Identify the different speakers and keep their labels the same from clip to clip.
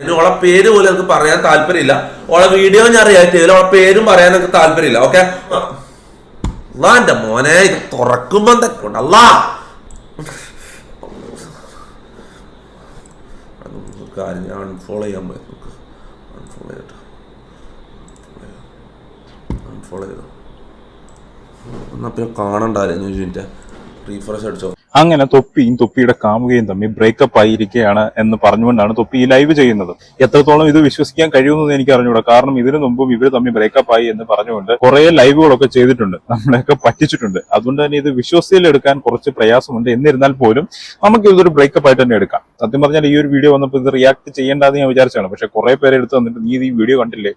Speaker 1: ഓളെ പേര് പോലും എനിക്ക് പറയാൻ താല്പര്യമില്ല. ഓളെ വീഡിയോ ഞാൻ റിയാക്ട് ചെയ്തില്ല. ഓളെ പേരും പറയാൻ എനിക്ക് താല്പര്യമില്ല. ഓക്കെ എന്റെ മോനെ ഇത് തുറക്കുമ്പോ എന്തൊക്കെ അല്ലാ കാര്യം ഞാൻ അൺഫോളോ ചെയ്യാൻ പോയി. അൺഫോളോ ചെയ്തിട്ട്. അൺഫോളോ ചെയ്തു? എന്നാ പിന്നെ കാണണ്ടായിരുന്നു റീഫ്രഷ് അടിച്ചോ?
Speaker 2: അങ്ങനെ തൊപ്പിയും തൊപ്പിയുടെ കാമുകയും തമ്മിൽ ബ്രേക്കപ്പ് ആയിരിക്കുകയാണ് എന്ന് പറഞ്ഞുകൊണ്ടാണ് തൊപ്പി ഈ ലൈവ് ചെയ്യുന്നത്. എത്രത്തോളം ഇത് വിശ്വസിക്കാൻ കഴിയുമെന്ന് എനിക്ക് അറിഞ്ഞൂടാ കാരണം ഇതിനു മുമ്പും ഇവർ തമ്മിൽ ബ്രേക്കപ്പ് ആയി എന്ന് പറഞ്ഞുകൊണ്ട് കുറെ ലൈവുകളൊക്കെ ചെയ്തിട്ടുണ്ട്. നമ്മളെയൊക്കെ പറ്റിച്ചിട്ടുണ്ട്. അതുകൊണ്ട് തന്നെ ഇത് വിശ്വസിയിലെടുക്കാൻ കുറച്ച് പ്രയാസമുണ്ട്. എന്നിരുന്നാൽ പോലും നമുക്ക് ഇതൊരു ബ്രേക്കപ്പ് ആയിട്ട് തന്നെ എടുക്കാം. സത്യം പറഞ്ഞാൽ ഈ ഒരു വീഡിയോ വന്നപ്പോൾ ഇത് റിയാക്ട് ചെയ്യേണ്ടതെന്ന് ഞാൻ വിചാരിച്ചാണ് പക്ഷെ കുറെ പേരെ എടുത്ത് വന്നിട്ട് നീ ഈ വീഡിയോ കണ്ടില്ലേ?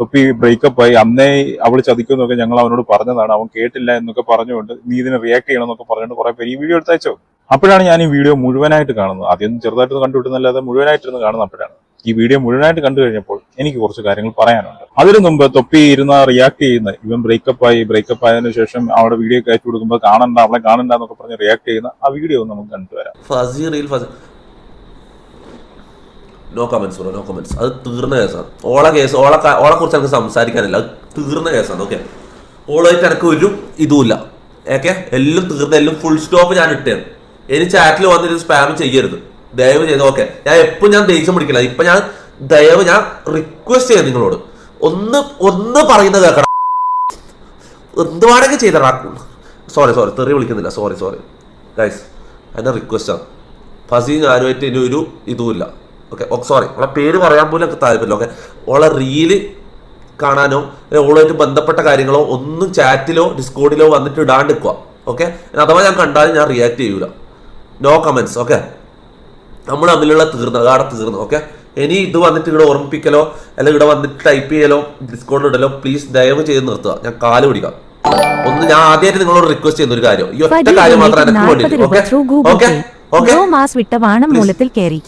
Speaker 2: തൊപ്പി ബ്രേക്കപ്പ് ആയി. അന്നേ അവൾ ചതിക്കുമെന്നൊക്കെ ഞങ്ങൾ അവനോട് പറഞ്ഞതാണ്. അവൻ കേട്ടില്ല എന്നൊക്കെ പറഞ്ഞുകൊണ്ട് നീ ഇതിനെ റിയാക്ട് ചെയ്യണം എന്നൊക്കെ പറഞ്ഞുകൊണ്ട് കുറെ പേര് ഈ വീഡിയോ എടുത്തയച്ചോ അപ്പോഴാണ് ഞാൻ ഈ വീഡിയോ മുഴുവനായിട്ട് കാണുന്നത്. ആദ്യം ചെറുതായിട്ട് കണ്ടുവിട്ടുന്നല്ലാതെ മുഴുവനായിട്ടിരുന്ന് കാണുന്ന അപ്പോഴാണ്. ഈ വീഡിയോ മുഴുവനായിട്ട് കണ്ടു കഴിഞ്ഞപ്പോൾ എനിക്ക് കുറച്ച് കാര്യങ്ങൾ പറയാനുണ്ട്. അതിനു മുമ്പ് തൊപ്പി ഇരുന്ന റിയാക്ട് ചെയ്യുന്ന ഇവൻ ബ്രേക്കപ്പ് ആയി ബ്രേക്കപ്പ് ആയതിനു ശേഷം അവിടെ വീഡിയോ ഒക്കെ അയച്ചു കൊടുക്കുമ്പോൾ കാണണ്ട അവളെ കാണണ്ട എന്നൊക്കെ പറഞ്ഞ് റിയാക്ട് ചെയ്യുന്ന ആ വീഡിയോ നമുക്ക് കണ്ടുവരാം
Speaker 1: നോ ബ്രോ നോ കമന്റ്സ് അത് തീർന്ന കേസാണ് കേസ് ഓളെ ഓളെ കുറിച്ച് എനിക്ക് സംസാരിക്കാനില്ല. അത് തീർന്ന കേസാണ് ഓക്കെ ഓളായിട്ട് എനിക്ക് ഒരു ഇതുമില്ല. ഓക്കെ എല്ലാം തീർന്ന് എല്ലാം ഫുൾ സ്റ്റോപ്പ് ഞാൻ ഇട്ടേണ് ഇനി ചാറ്റിൽ വന്നിട്ട് സ്പാം ചെയ്യരുത്. ദയവ് ചെയ്ത് ഓക്കെ ഞാൻ എപ്പോഴും ഞാൻ ദേഷ്യം പിടിക്കില്ല. ഇപ്പൊ ഞാൻ ദയവ് ഞാൻ റിക്വസ്റ്റ് ചെയ്യാം നിങ്ങളോട്. ഒന്ന് ഒന്ന് പറയുന്നത് കേൾക്കണം. എന്ത് വേണമെങ്കിൽ ചെയ്തടാ സോറി സോറി തെറി വിളിക്കുന്നില്ല. സോറി സോറി ഗൈസ് എന്റെ റിക്വസ്റ്റാണ് ഫസി ഞാനുമായിട്ട് ഇനി ഒരു ഇതുമില്ല. ഓക്കെ സോറി ഓളെ പേര് പറയാൻ പോലും എനിക്ക് താല്പര്യമില്ല. ഓക്കെ ഓളെ റീൽ കാണാനോ ഓളുമായിട്ട് ബന്ധപ്പെട്ട കാര്യങ്ങളോ ഒന്നും ചാറ്റിലോ ഡിസ്കോഡിലോ വന്നിട്ട് ഇടാണ്ട് നിൽക്കുക ഓക്കെ അഥവാ ഞാൻ കണ്ടാലും ഞാൻ റിയാക്ട് ചെയ്യൂല. നോ കമൻസ് ഓക്കെ നമ്മൾ തമ്മിലുള്ള തീർന്നു അതാണ് തീർന്നു ഓക്കെ ഇനി ഇത് വന്നിട്ട് ഇവിടെ ഓർമ്മിപ്പിക്കലോ അല്ലെങ്കിൽ ഇവിടെ വന്നിട്ട് ടൈപ്പ് ചെയ്യലോ ഡിസ്കൗണ്ട് ഇടലോ പ്ലീസ് ദയവ് ചെയ്ത് നിർത്തുക. ഞാൻ കാൽ പിടിക്കാം. ഒന്ന് ഞാൻ ആദ്യമായിട്ട് നിങ്ങളോട് റിക്വസ്റ്റ് ചെയ്യുന്ന ഒരു കാര്യം. ഈ ഒറ്റ കാര്യം മാത്രം എനിക്ക് വേണ്ടി ഓക്കെ ഓക്കെ
Speaker 3: മാസ് വിട്ട വാണം മൂലത്തിൽ കയറി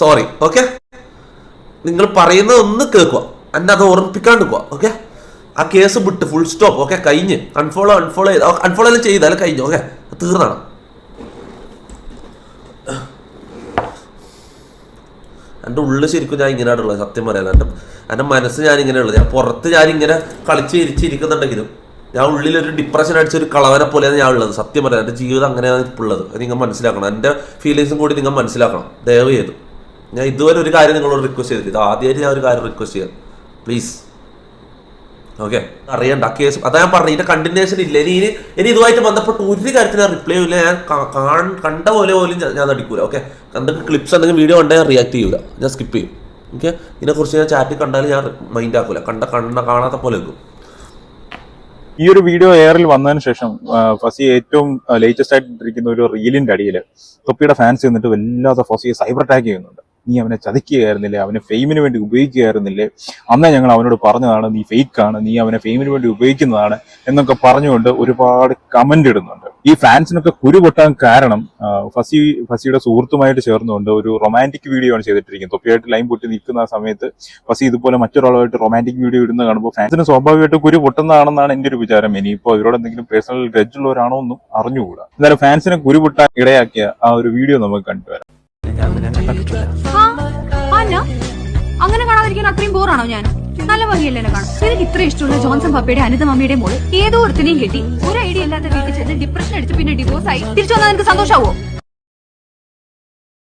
Speaker 1: സോറി ഓക്കെ നിങ്ങൾ പറയുന്നത് ഒന്ന് കേൾക്കുക. എന്നെ അത് ഓർമ്മിപ്പിക്കാണ്ട് പോവാ ഓക്കെ ആ കേസ് വിട്ട് ഫുൾ സ്റ്റോപ്പ് ഓക്കെ കഴിഞ്ഞ്. അൺഫോളോ അൺഫോളോ ചെയ്ത്. അൺഫോളോ എല്ലാം ചെയ്താൽ കഴിഞ്ഞു ഓക്കെ തീർന്നാണ് എന്റെ ഉള്ളിൽ ശരിക്കും ഞാൻ ഇങ്ങനെയാണുള്ളത് സത്യം പറയാൻ. എന്റെ എന്റെ മനസ്സ് ഞാൻ ഇങ്ങനെയുള്ളത് ഞാൻ പുറത്ത് ഞാൻ ഇങ്ങനെ കളിച്ച് ഇരിച്ചിരിക്കുന്നുണ്ടെങ്കിലും ഞാൻ ഉള്ളിൽ ഒരു ഡിപ്രഷൻ അടിച്ച ഒരു കളവനെ പോലെയാണ് ഞാൻ ഉള്ളത് സത്യം പറയാം എന്റെ ജീവിതം അങ്ങനെയാണ് ഇപ്പോൾ ഉള്ളത്. നിങ്ങൾ മനസ്സിലാക്കണം. എന്റെ ഫീലിങ്സും കൂടി നിങ്ങൾ മനസ്സിലാക്കണം. ദയവ് ചെയ്തു. ഞാൻ ഇതുവരെ ഒരു കാര്യം നിങ്ങളോട് റിക്വസ്റ്റ് ഇത് ആദ്യമായിട്ട് ഞാൻ ഒരു കാര്യം റിക്വസ്റ്റ് ചെയ്യാം. പ്ലീസ് ഓക്കെ അറിയണ്ട കേസ്. അതാ ഞാൻ പറഞ്ഞു ഇതിന്റെ കണ്ടിന്യൂഷൻ ഇല്ല. ഇനി ഇനി ഇനി ഇതുമായിട്ട് ബന്ധപ്പെട്ട് ഒരു കാര്യത്തിന് ഞാൻ റിപ്ലൈ ഇല്ല ഞാൻ കണ്ട പോലെ പോലും ഞാൻ- നടിക്കൂല ഓക്കെ കണ്ടിട്ട് ക്ലിപ്സ് എന്തെങ്കിലും വീഡിയോ കണ്ടാൽ ഞാൻ റിയാക്ട് ചെയ്യൂല. ഞാൻ സ്കിപ്പ് ചെയ്യും. ഓക്കെ ഇതിനെക്കുറിച്ച് ഞാൻ ചാറ്റിൽ കണ്ടാലും ഞാൻ മൈൻഡ് ആക്കൂല. കണ്ട കണ്ട കാണാത്ത പോലെ വെക്കും
Speaker 2: ഈ ഒരു വീഡിയോ എയറിൽ വന്നതിന് ശേഷം ഫസി ഏറ്റവും ലേറ്റസ്റ്റ് ആയിട്ട് ഇരിക്കുന്ന ഒരു റീലിന്റെ അടിയിൽ തൊപ്പിയുടെ ഫാൻസ് എന്നിട്ട് വല്ലാത്ത ഫസിയെ സൈബർ അറ്റാക്ക് ചെയ്യുന്നുണ്ട്. നീ അവനെ ചതിക്കുകയായിരുന്നില്ലേ? അവനെ ഫെയിമിന് വേണ്ടി ഉപയോഗിക്കുകയായിരുന്നില്ലേ? അന്നേ ഞങ്ങൾ അവനോട് പറഞ്ഞതാണ് നീ ഫേക്ക് ആണ് നീ അവനെ ഫെയിമിന് വേണ്ടി ഉപയോഗിക്കുന്നതാണ് എന്നൊക്കെ പറഞ്ഞുകൊണ്ട് ഒരുപാട് കമന്റ് ഇടുന്നുണ്ട്. ഈ ഫാൻസിനൊക്കെ കുരു പൊട്ടാൻ കാരണം ഫസി ഫസിയുടെ സുഹൃത്തുമായിട്ട് ചേർന്നുകൊണ്ട് ഒരു റൊമാന്റിക് വീഡിയോ ആണ് ചെയ്തിട്ടിരിക്കുന്നത്. തൊപ്പിയായിട്ട് ലൈൻ പൊട്ടി നിൽക്കുന്ന സമയത്ത് ഫസി ഇതുപോലെ മറ്റൊരാളുമായിട്ട് റൊമാന്റിക് വീഡിയോ ഇടുന്ന കാണുമ്പോൾ ഫാൻസിന് സ്വാഭാവികമായിട്ട് കുരു പൊട്ടുന്നതാണെന്നാണ് എന്റെ ഒരു വിചാരം. ഇനിയിപ്പോ ഇവരോട് എന്തെങ്കിലും പേഴ്സണൽ ഗ്രജ് ഉള്ളവരാണോ എന്നും അറിഞ്ഞുകൂടാ. എന്തായാലും ഫാൻസിനെ കുരു പൊട്ടാൻ ഇടയാക്കിയ ആ ഒരു വീഡിയോ നമുക്ക് കണ്ടുവരാം.
Speaker 4: ആ, അല്ല. അങ്ങനെ കാണാതിരിക്കാൻ അത്രയും ബോറാണോ ഞാൻ? നല്ല ഭംഗിയല്ലേ എന്നെ കാണാൻ. എനിക്ക് ഇത്ര ഇഷ്ടമുള്ള ജോൺസൺ പപ്പയുടെ അനിത മമ്മിയുടെ മോൾ ഏതോ ഒരുത്തിനെയും കെട്ടി ഒരു ഐഡിയ ഇല്ലാത്ത വീട്ടിൽ ചെന്ന് ഡിപ്രഷൻ അടിച്ച് പിന്നെ ഡിവോഴ്സ് ആയി. തിരിച്ചു വന്നാൽ നിനക്ക് സന്തോഷാവോ?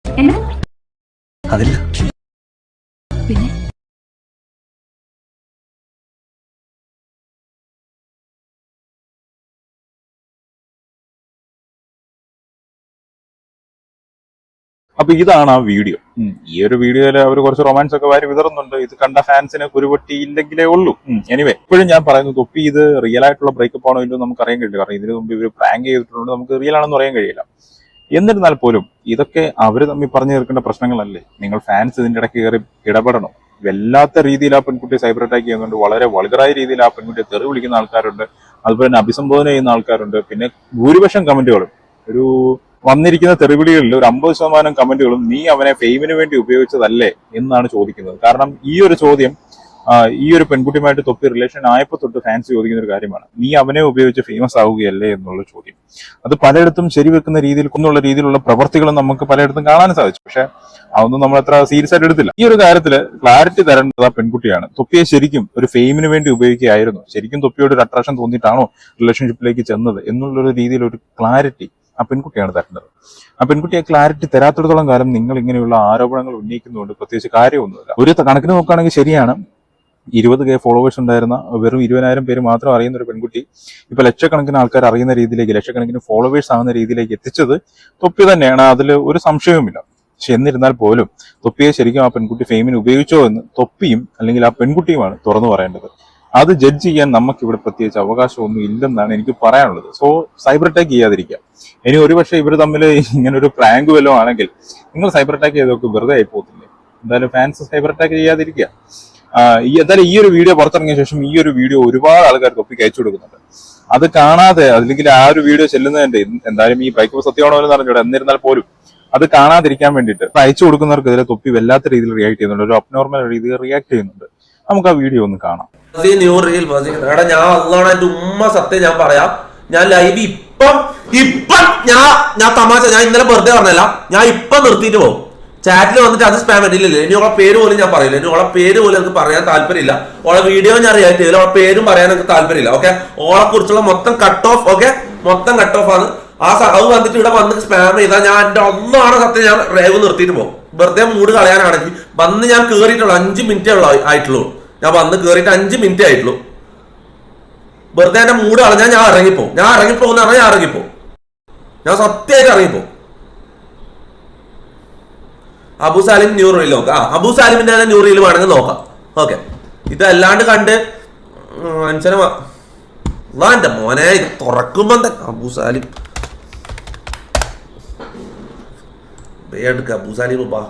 Speaker 4: എന്നാ
Speaker 5: അതില്ല.
Speaker 2: അപ്പൊ ഇതാണ് ആ വീഡിയോ. ഈ ഒരു വീഡിയോയിൽ അവർ കുറച്ച് റൊമാൻസ് ഒക്കെ വാരി വിതറുന്നുണ്ട്. ഇത് കണ്ട ഫാൻസിനെ കുരുപൊട്ടി ഇല്ലെങ്കിലേ ഉള്ളൂ എനിവേ ഇപ്പോഴും ഞാൻ പറയുന്നു തൊപ്പി ഇത് റിയൽ ആയിട്ടുള്ള ബ്രേക്കപ്പ് ആണോ ഇല്ലോ നമുക്ക് അറിയാൻ കഴിയില്ല. കാരണം ഇതിന് മുമ്പ് ഇവർ പ്രാങ്ക് ചെയ്തിട്ടുണ്ട് നമുക്ക് റിയൽ ആണെന്ന് അറിയാൻ കഴിയില്ല. എന്നിരുന്നാൽ പോലും ഇതൊക്കെ അവർ തമ്മിൽ പറഞ്ഞു തീർക്കേണ്ട പ്രശ്നങ്ങളല്ലേ? നിങ്ങൾ ഫാൻസ് ഇതിന്റെ ഇടയ്ക്ക് കയറി ഇടപെടണം. വല്ലാത്ത രീതിയിൽ ആ പെൺകുട്ടിയെ സൈബർ അറ്റാക്ക് ചെയ്യുന്നുണ്ട്. വളരെ വൾഗറായ രീതിയിൽ ആ പെൺകുട്ടിയെ തെറി വിളിക്കുന്ന ആൾക്കാരുണ്ട്. അതുപോലെ തന്നെ അഭിസംബോധന ചെയ്യുന്ന ആൾക്കാരുണ്ട്. പിന്നെ ഭൂരിപക്ഷം കമന്റുകളും ഒരു വന്നിരിക്കുന്ന തെറിവിളികളിൽ ഒരു അമ്പത് ശതമാനം കമന്റുകളും നീ അവനെ ഫെയിമിന് വേണ്ടി ഉപയോഗിച്ചതല്ലേ എന്നാണ് ചോദിക്കുന്നത്. കാരണം ഈ ഒരു ചോദ്യം ഈ ഒരു പെൺകുട്ടിയുമായിട്ട് തൊപ്പി റിലേഷൻ ആയപ്പോൾ തൊട്ട് ഫാൻസ് ചോദിക്കുന്ന ഒരു കാര്യമാണ്. നീ അവനെ ഉപയോഗിച്ച് ഫേമസ് ആവുകയല്ലേ എന്നുള്ള ചോദ്യം. അത് പലയിടത്തും ശരിവെക്കുന്ന രീതിയിൽ എന്നുള്ള രീതിയിലുള്ള പ്രവർത്തികളും നമുക്ക് പലയിടത്തും കാണാൻ സാധിച്ചു. പക്ഷെ അതൊന്നും നമ്മൾ അത്ര സീരിയസ് ആയിട്ട് എടുത്തില്ല. ഈ ഒരു കാര്യത്തിൽ ക്ലാരിറ്റി തരേണ്ടത് ആ പെൺകുട്ടിയാണ്. തൊപ്പിയെ ശരിക്കും ഒരു ഫെയിമിന് വേണ്ടി ഉപയോഗിക്കുകയായിരുന്നു. ശരിക്കും തൊപ്പിയോട് ഒരു അട്രാക്ഷൻ തോന്നിയിട്ടാണോ റിലേഷൻഷിപ്പിലേക്ക് ചെന്നത് എന്നുള്ളൊരു രീതിയിൽ ഒരു ക്ലാരിറ്റി ആ പെൺകുട്ടിയാണ് തരേണ്ടത്. ആ പെൺകുട്ടിയെ ക്ലാരിറ്റി തരാത്തിടത്തോളം കാലം നിങ്ങൾ ഇങ്ങനെയുള്ള ആരോപണങ്ങൾ ഉന്നയിക്കുന്നതുകൊണ്ട് പ്രത്യേകിച്ച് കാര്യമൊന്നുമില്ല. ഒരു കണക്കിന് നോക്കുകയാണെങ്കിൽ ശരിയാണ് ഇരുപത് കെ ഫോളോവേഴ്സ് ഉണ്ടായിരുന്ന വെറും ഇരുപതിനായിരം പേര് മാത്രം അറിയുന്ന ഒരു പെൺകുട്ടി ഇപ്പൊ ലക്ഷക്കണക്കിന് ആൾക്കാർ അറിയുന്ന രീതിയിലേക്ക് ലക്ഷക്കണക്കിന് ഫോളോവേഴ്സ് ആകുന്ന രീതിയിലേക്ക് എത്തിച്ചത് തൊപ്പി തന്നെയാണ്. അതിൽ ഒരു സംശയവുമില്ല. പക്ഷെ എന്നിരുന്നാൽ പോലും തൊപ്പിയെ ശരിക്കും ആ പെൺകുട്ടി ഫെയിമിന് ഉപയോഗിച്ചോ എന്ന് തൊപ്പിയും അല്ലെങ്കിൽ ആ പെൺകുട്ടിയുമാണ് തുറന്നു പറയേണ്ടത്. അത് ജഡ്ജ് ചെയ്യാൻ നമുക്ക് ഇവിടെ പ്രത്യേകിച്ച് അവകാശമൊന്നും ഇല്ലെന്നാണ് എനിക്ക് പറയാനുള്ളത്. സോ സൈബർ അറ്റാക്ക് ചെയ്യാതിരിക്കുക ഇനി ഒരുപക്ഷെ ഇവർ തമ്മിൽ ഇങ്ങനെ ഒരു പ്രാങ്ക് വല്ലതും ആണെങ്കിൽ നിങ്ങൾ സൈബർ അറ്റാക്ക് ചെയ്തൊക്കെ വെറുതെ ആയി പോകത്തില്ലേ? എന്തായാലും ഫാൻസ് സൈബർ അറ്റാക്ക് ചെയ്യാതിരിക്കുക. ഈ എന്തായാലും ഈ ഒരു വീഡിയോ പുറത്തിറങ്ങിയ ശേഷം ഈ ഒരു വീഡിയോ ഒരുപാട് ആൾക്കാർ ഒപ്പി അയച്ചു കൊടുക്കുന്നുണ്ട്. അത് കാണാതെ അല്ലെങ്കിൽ ആ ഒരു വീഡിയോ ചെല്ലുന്നതിന്റെ എന്തായാലും ഈ ബൈക്ക് സത്യമാണോ എന്ന് അറിഞ്ഞൂടെ. എന്നിരുന്നാൽ പോലും അത് കാണാതിരിക്കാൻ വേണ്ടിയിട്ട് അയച്ചു കൊടുക്കുന്നവർക്കെതിരെ തൊപ്പി വല്ലാത്ത രീതിയിൽ റിയാക്ട് ചെയ്യുന്നുണ്ട്. ഒരു അബ്നോർമൽ രീതിയിൽ റിയാക്ട് ചെയ്യുന്നുണ്ട്. നമുക്ക് ആ വീഡിയോ ഒന്ന് കാണാം.
Speaker 1: എടാ ഞാൻ അള്ളാണ് എന്റെ ഉമ്മ സത്യം ഞാൻ പറയാം. ഞാൻ ലൈവ് ഇപ്പം ഇപ്പം ഞാൻ ഞാൻ തമാശ ഞാൻ ഇന്നലെ വെറുതെ പറഞ്ഞല്ല. ഞാൻ ഇപ്പം നിർത്തിയിട്ട് പോകും. ചാറ്റിൽ വന്നിട്ട് അത് സ്പാം പറ്റില്ലല്ലേ ഇനി ഓളെ പേര് പോലും ഞാൻ പറയില്ല. ഇനി ഓളെ പേര് പോലും എനിക്ക് പറയാൻ താല്പര്യമില്ല. ഓളെ വീഡിയോ ഞാൻ റിയാക്ട് ചെയ്തില്ല ഓളെ പേരും പറയാൻ എനിക്ക് താല്പര്യമില്ല. ഓക്കെ ഓളെ കുറിച്ചുള്ള മൊത്തം കട്ട് ഓഫ് ഓക്കെ മൊത്തം കട്ട് ഓഫ് ആണ്. ആ സഹവ് വന്നിട്ട് ഇവിടെ വന്ന് സ്പാം ചെയ്താൽ ഞാൻ എന്റെ ഒന്നാണ് സത്യം ഞാൻ റേവ് നിർത്തിയിട്ട് പോകും. വെറുതെ മൂട് കളയാനാണെങ്കിൽ വന്ന് ഞാൻ കേറിയിട്ടുള്ളൂ. അഞ്ച് മിനിറ്റേ ഉള്ളൂ ആയിട്ടുള്ളൂ. ഞാൻ വന്ന് കയറിയിട്ട് അഞ്ച് മിനിറ്റ് ആയിട്ടുള്ളൂ. വെറുതെ എന്റെ മൂട് കളഞ്ഞാൽ ഞാൻ ഇറങ്ങിപ്പോ ഞാൻ ഇറങ്ങിപ്പോകുന്ന പറഞ്ഞാൽ ഞാൻ ഇറങ്ങിപ്പോ ഞാൻ സത്യമായിട്ട് ഇറങ്ങിപ്പോ അബു സാലിം ന്യൂ റീൽ നോക്കാം. ആ അബു സാലിമിന്റെ തന്നെ ന്യൂ വേണമെങ്കിൽ നോക്കാം. ഓക്കെ. ഇതല്ലാണ്ട് കണ്ട് മനുഷ്യനെ എന്റെ മോനെ ഇത് തുറക്കുമ്പോ തന്നെ അബു സാലിം? എടുക്ക ബാ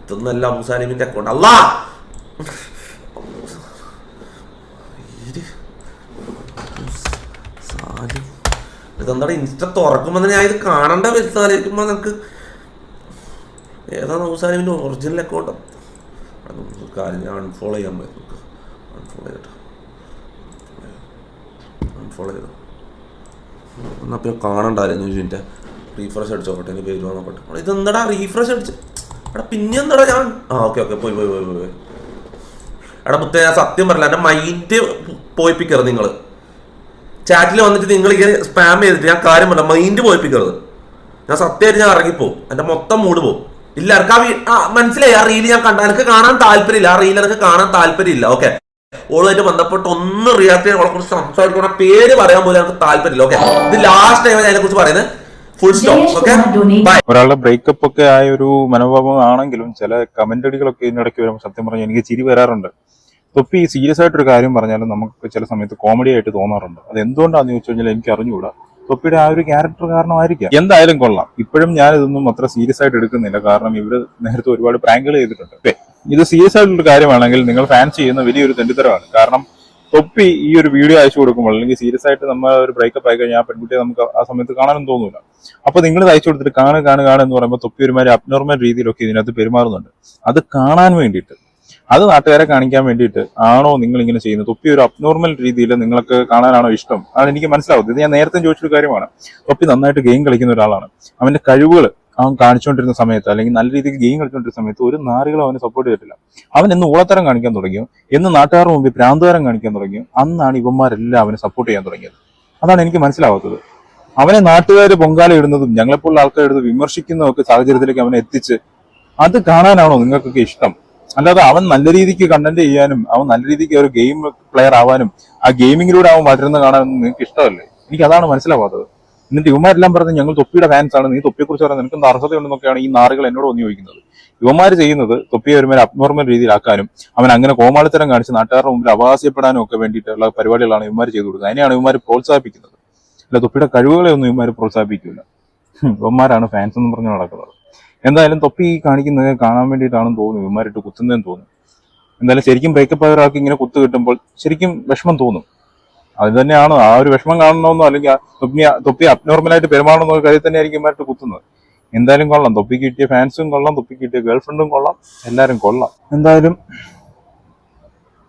Speaker 1: ഇതൊന്നല്ല അബു സാലിമിന്റെ അക്കൗണ്ട് അല്ലാ ഇത് സാലിം ഇതെന്താണ് ഇൻസ്റ്റ തുറക്കുമ്പോ തന്നെ ഞാൻ ഇത് കാണണ്ട വരുത്താലിരിക്കുമ്പോ നിനക്ക് ഏതാണ് അവസാനം ഒറിജിനൽ അക്കൗണ്ട് കാര്യം ഞാൻ അൺഫോളോ ചെയ്യാൻ പറ്റും അൺഫോളോ ചെയ്യട്ടെ അൺഫോളോ ചെയ്തോ? എന്നാ പിന്നെ കാണണ്ടായിരുന്നു ഇതിന്റെ റീഫ്രഷ് അടിച്ചോ? നോക്കട്ടെ എനിക്ക് പേര് നോക്കട്ടെ എടാ, ഇതെന്താടാ? റീഫ്രഷ് അടിച്ച്. എടാ പിന്നെ എന്താടാ ഞാൻ? ആ ഓക്കെ ഓക്കെ പോയി പോയി പോയി പോയി എടാ മുത്തേ ഞാൻ സത്യം പറയില്ല എന്റെ മൈൻഡ് പോയിപ്പിക്കരുത് നിങ്ങൾ ചാറ്റിൽ വന്നിട്ട് നിങ്ങൾ ഇങ്ങനെ സ്പാം ചെയ്തിട്ട് ഞാൻ കാര്യം പറഞ്ഞ മൈൻഡ് പോയിപ്പിക്കരുത്. ഞാൻ സത്യമായിട്ട് ഞാൻ ഇറങ്ങിപ്പോവും. എന്റെ മൊത്തം മൂട് പോകും ഇല്ല എനിക്ക് ആ ആ മനസ്സിലായി. ആ റീൽ ഞാൻ കണ്ട എനിക്ക് കാണാൻ താല്പര്യമില്ല. ആ റീൽ എനിക്ക് കാണാൻ താല്പര്യമില്ല. ഓക്കെ ഓളുമായിട്ട് ബന്ധപ്പെട്ട് ഒന്ന് റിയാക്ട് ചെയ്യാൻ അവളെ കുറിച്ച് സംസാരിക്കുന്ന പേര് പറയാൻ പോലും എനിക്ക് താല്പര്യമില്ല. ഓക്കെ ഇത് ലാസ്റ്റ് ടൈം അതിനെ കുറിച്ച് പറയുന്നത്. ഫുൾ സ്റ്റോപ്പ് ഓക്കെ
Speaker 2: ഒരാളുടെ ബ്രേക്കപ്പ് ഒക്കെ ആയ ഒരു മനോഭാവം ആണെങ്കിലും ചില കമന്റ് അടികളൊക്കെ ഇതിനിടയ്ക്ക് വരുമ്പോൾ സത്യം പറഞ്ഞാൽ എനിക്ക് ചിരി വരാറുണ്ട്. തൊപ്പി സീരിയസ് ആയിട്ടൊരു കാര്യം പറഞ്ഞാലും നമുക്ക് ചില സമയത്ത് കോമഡി ആയിട്ട് തോന്നാറുണ്ട്. അത് എന്തുകൊണ്ടാന്ന് ചോദിച്ചു കഴിഞ്ഞാൽ എനിക്ക് അറിഞ്ഞുകൂടാ. തൊപ്പിയുടെ ആ ഒരു ക്യാരക്ടർ കാരണമായിരിക്കാം. എന്തായാലും കൊള്ളാം. ഇപ്പോഴും ഞാൻ ഇതൊന്നും അത്ര സീരിയസ് ആയിട്ട് എടുക്കുന്നില്ല. കാരണം ഇവർ നേരത്തെ ഒരുപാട് പ്രാങ്കൾ ചെയ്തിട്ടുണ്ട്. ഇത് സീരിയസ് ആയിട്ടുള്ള കാര്യമാണെങ്കിൽ നിങ്ങൾ ഫാൻസ് ചെയ്യുന്ന വലിയൊരു തെണ്ടിത്തരമാണ് കാരണം തൊപ്പി ഈ ഒരു വീഡിയോ അയച്ചു കൊടുക്കുമ്പോൾ അല്ലെങ്കിൽ സീരിയസ് ആയിട്ട് നമ്മൾ ഒരു ബ്രേക്കപ്പ് ആയി കഴിഞ്ഞാൽ ആ പെൺകുട്ടിയെ നമുക്ക് ആ സമയത്ത് കാണാനും തോന്നൂല. അപ്പൊ നിങ്ങൾ അയച്ചു കൊടുത്തിട്ട് കാണു കാണു കാണു എന്ന് പറയുമ്പോൾ തൊപ്പി ഒരുമാതിരി അബ്നോർമൽ രീതിയിലൊക്കെ ഇതിനകത്ത് പെരുമാറുന്നുണ്ട്. അത് കാണാൻ വേണ്ടിയിട്ട് അത് നാട്ടുകാരെ കാണിക്കാൻ വേണ്ടിയിട്ട് ആണോ നിങ്ങൾ ഇങ്ങനെ ചെയ്യുന്നത്? തൊപ്പി ഒരു അബ്നോർമൽ രീതിയിൽ നിങ്ങൾക്ക് കാണാനാണോ ഇഷ്ടം? അതാണ് എനിക്ക് മനസ്സിലാവുന്നത്. ഇത് ഞാൻ നേരത്തെ ചോദിച്ചൊരു കാര്യമാണ്. തൊപ്പി നന്നായിട്ട് ഗെയിം കളിക്കുന്ന ഒരാളാണ്. അവന്റെ കഴിവുകൾ അവൻ കാണിച്ചുകൊണ്ടിരുന്ന സമയത്ത് അല്ലെങ്കിൽ നല്ല രീതിക്ക് ഗെയിം കളിച്ചുകൊണ്ടിരുന്ന സമയത്ത് ഒരു നാറികളും അവനെ സപ്പോർട്ട് ചെയ്തിട്ടില്ല. അവൻ എന്ന് ഊളത്തരം കാണിക്കാൻ തുടങ്ങിയോ? എന്ന് നാട്ടുകാരുടെ മുമ്പിൽ പ്രാന്തകാരം കാണിക്കാൻ തുടങ്ങിയോ? അന്നാണ് ഇവന്മാരെല്ലാം അവനെ സപ്പോർട്ട് ചെയ്യാൻ തുടങ്ങിയത്. അതാണ് എനിക്ക് മനസ്സിലാവാത്തത്. അവനെ നാട്ടുകാർ പൊങ്കാല ഇടുന്നതും ഞങ്ങളെപ്പോലുള്ള ആൾക്കാർ എടുത്ത് വിമർശിക്കുന്നതും സാഹചര്യത്തിലേക്ക് അവനെ എത്തിച്ച് അത് കാണാനാണോ നിങ്ങൾക്കൊക്കെ ഇഷ്ടം? അല്ലാതെ അവൻ നല്ല രീതിക്ക് കണ്ടന്റ് ചെയ്യാനും അവൻ നല്ല രീതിക്ക് ഒരു ഗെയിം പ്ലെയർ ആവാനും ആ ഗെയിമിങ്ങിലൂടെ അവൻ വളരുന്ന കാണാൻ നിങ്ങൾക്ക് ഇഷ്ടമല്ലേ? എനിക്ക് അതാണ് മനസ്സിലാവാത്തത്. എന്നിട്ട് ഇവന്മാരെല്ലാം പറഞ്ഞ് ഞങ്ങൾ തൊപ്പിയുടെ ഫാൻസ് ആണ് നീ തൊപ്പിയെക്കുറിച്ച് കുറിച്ച് പറയുന്നത് നിനക്ക് അർഹതയുണ്ടെന്നൊക്കെയാണ് ഈ നാറുകൾ എന്നോട് വന്ന് ചോദിക്കുന്നത്. ഇവന്മാർ ചെയ്യുന്നത് തൊപ്പിയെ ഒരുമാതിരി അബ്നോർമൽ രീതിയിലാക്കാനും അവൻ അങ്ങനെ കോമാളിത്തരം കാണിച്ച് നാട്ടുകാരുടെ മുമ്പിൽ അപഹാസ്യപ്പെടാനും ഒക്കെ വേണ്ടിയിട്ടുള്ള പരിപാടികളാണ് ഇവന്മാർ ചെയ്തു കൊടുക്കുന്നത്. അതിനെയാണ് ഇവന്മാർ പ്രോത്സാഹിപ്പിക്കുന്നത്. അല്ല തൊപ്പിയുടെ കഴിവുകളെ ഒന്നും ഇവന്മാർ പ്രോത്സാഹിപ്പിക്കില്ല ഇവന്മാരാണ് ഫാൻസ് എന്ന് പറഞ്ഞ് നടക്കുന്നത്. എന്തായാലും തൊപ്പി കാണിക്കുന്നത് കാണാൻ വേണ്ടിയിട്ടാണെന്ന് തോന്നുന്നു. ഇവന്മാരിട്ട് കുത്തുന്നതെന്ന് തോന്നുന്നു. എന്തായാലും ശരിക്കും ബ്രേക്കപ്പ് ആയ ഒരാൾക്ക് ഇങ്ങനെ കുത്തു കിട്ടുമ്പോൾ ശരിക്കും വിഷമം തോന്നും. അത് തന്നെയാണ്. ആ ഒരു വിഷമം കാണണമെന്നോ അല്ലെങ്കിൽ തൊപ്പി തൊപ്പി അബ്നോർമലായിട്ട് പെരുമാറണമെന്നോ കാര്യം തന്നെയായിരിക്കും ഇവന്മാരിട്ട് കുത്തുന്നത്. എന്തായാലും കൊള്ളാം. തൊപ്പി കിട്ടിയ ഫാൻസും കൊള്ളാം. തൊപ്പി കിട്ടിയ ഗേൾഫ്രണ്ടും കൊള്ളാം. എല്ലാവരും കൊള്ളാം. എന്തായാലും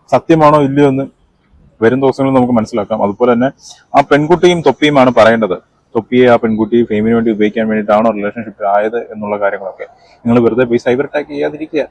Speaker 2: സത്യമാണോ ഇല്ലയോ എന്ന് വരും ദിവസങ്ങളിൽ നമുക്ക് മനസ്സിലാക്കാം. അതുപോലെ തന്നെ ആ പെൺകുട്ടിയും തൊപ്പിയുമാണ് പറയേണ്ടത്. തൊപ്പിയെ ആ പെൺകുട്ടി ഫെയിമിന് വേണ്ടി ഉപയോഗിക്കാൻ വേണ്ടിയിട്ടാണോ റിലേഷൻഷിപ്പിൽ ആയത് എന്നുള്ള കാര്യങ്ങളൊക്കെ. നിങ്ങൾ വെറുതെ പോയി സൈബർ അറ്റാക്ക് ചെയ്യാതിരിക്കുക.